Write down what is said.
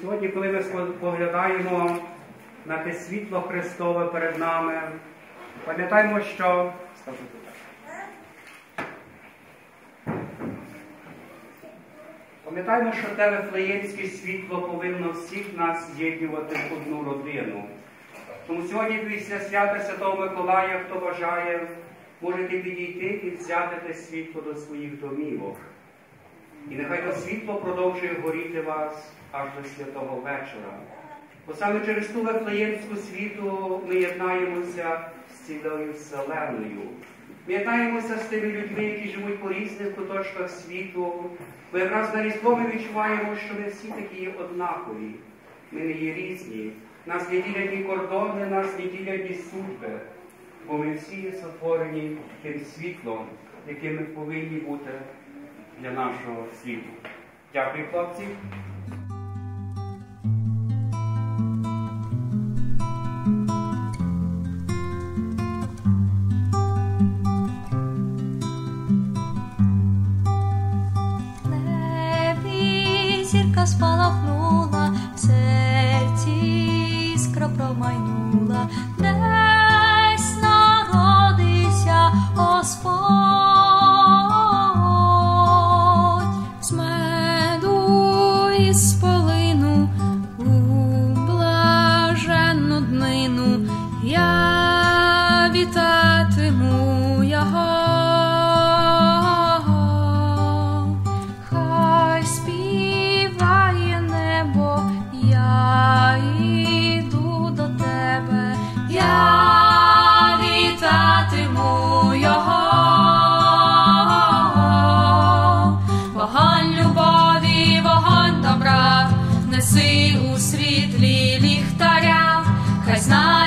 Сьогодні, коли ми поглядаємо на те світло Христове перед нами, пам'ятаємо, що. Пам'ятаємо, що те вифлеємське світло повинно всіх нас з'єднувати в одну родину. Тому сьогодні після свята Святого Миколая, хто бажає, можете підійти і взяти те світло до своїх домівок. І нехай то світло продовжує горіти вас аж до святого вечора. Бо саме через ту вифлеємську світу ми єднаємося з цілою вселеною. Ми єднаємося з тими людьми, які живуть по різних куточках світу. Бо якраз на Різдво ми відчуваємо, що ми всі такі є однакові. Ми не є різні. Нас не ділять ні кордони, нас не ділять ні судьби. Бо ми всі є сотворені тим світлом, яким ми повинні бути для нашого світу. Дякую, хлопці. зірка спалахнула, в серці іскра промайнула, isso. Неси у світлі ліхтаря, хай знає.